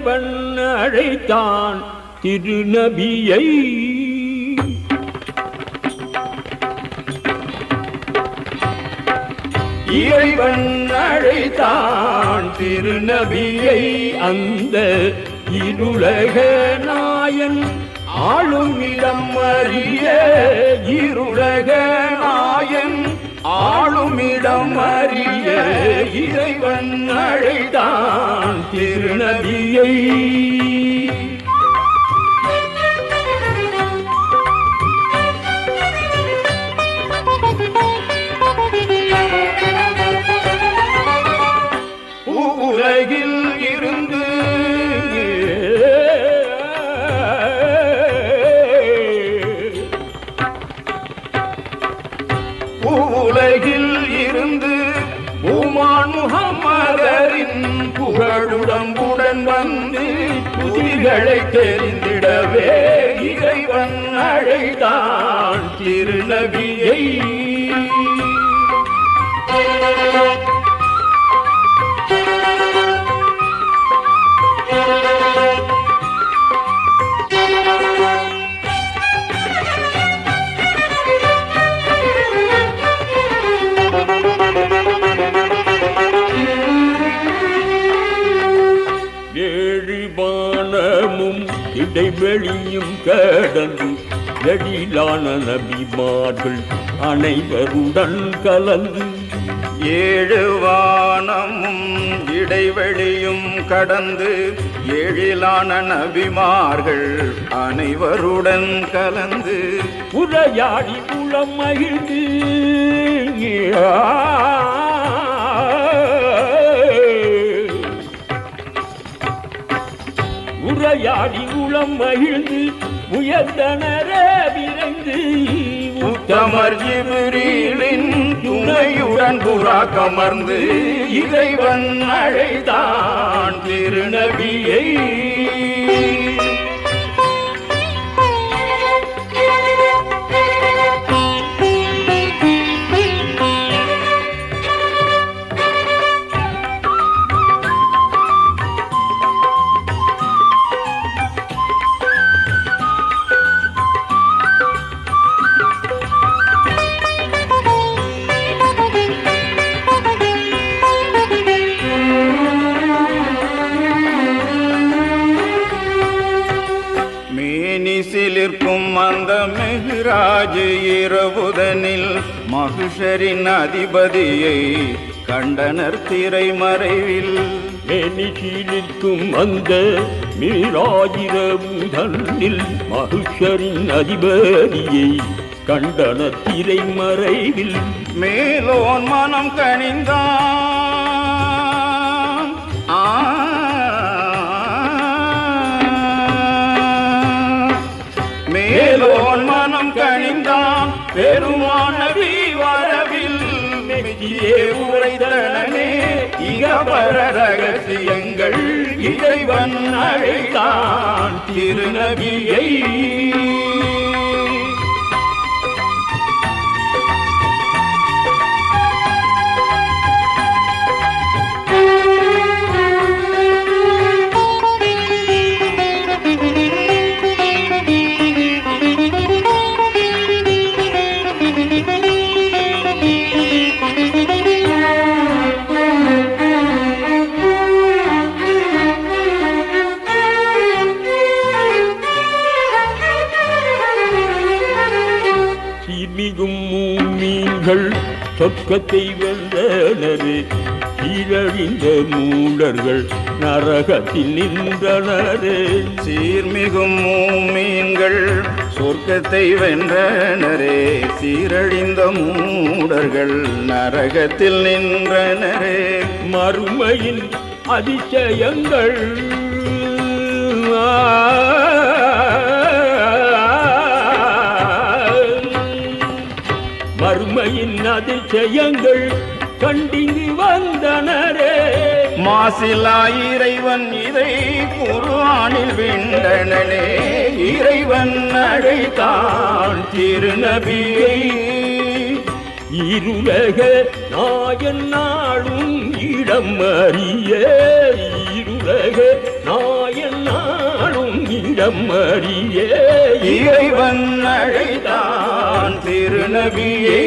இறைவன் அழைத்தான் திருநபியை. இறைவன் அழைத்தான் திருநபியை அந்த இருளக நாயன். ஆளும் இடம் அறிய இருளக நாயன். ஆளும் இடம் அறிய இறைவன் அழைதான் திருநதியை. உலகில் இருந்து உலகில் இருந்து உமான் முகம்மதரின் புகழுடம்புடன் வந்து புதிகளை தெரிந்திடவே இறைவன் அழைத்தான் திருநபியை. இடைவெளியும் கடந்து எழிலான நபிமார்கள் அனைவருடன் கலந்து ஏழு வானமும் இடைவெளியும் கடந்து எழிலான நபிமார்கள் அனைவருடன் கலந்து உரையாடி உளம் மகிழ்ந்து விளையாடி உளம் மகிழ்ந்து உயர்ந்தனரே விரைந்து உத்தமர் ஜிப்ரீலின் துணையுடன் புறா கமர்ந்து இறைவன் அழைத்தான் திருநபியை. அந்த மெஹ்ராஜ் இரவுதனில் மகுஷரின் அதிபதியை கண்டனர் திரைமறைவில். மேனிசீலிருக்கும் அந்த மீராயிரவு தன்னில் மகிஷரின் அதிபதியை கண்டன திரைமறைவில். மேலோன் மனம் கனிந்தான். கனிந்தான் பெருமானவி வரவில் மெச்சியே உரைதனே இகபர ரகசியங்கள் இறைவன் அழைத்தான் திருநபியை சீர்மிகும் மீன்கள் சொர்க்கத்தை வென்றனரே சீரழிந்த மூடர்கள் நரகத்தில் நின்றனரே. சீர்மிகும் மூமீன்கள் சொர்க்கத்தை வென்றனரே சீரழிந்த மூடர்கள் நரகத்தில் நின்றனரே. மறுமையின் அதிசயங்கள் மறுமையின் அதிசயங்கள் கண்டிங்கு வந்தனரே. மாசிலா இறைவன் இதை குருவானில் விண்டனே இறைவன் அழைத்தான் திருநபியை. இருலக நாயன் நாளும் இடம் அறிய. இருலக நாயன் நாளும் இடம் அறிய. இறைவன் அழைத்தான் திருநபியை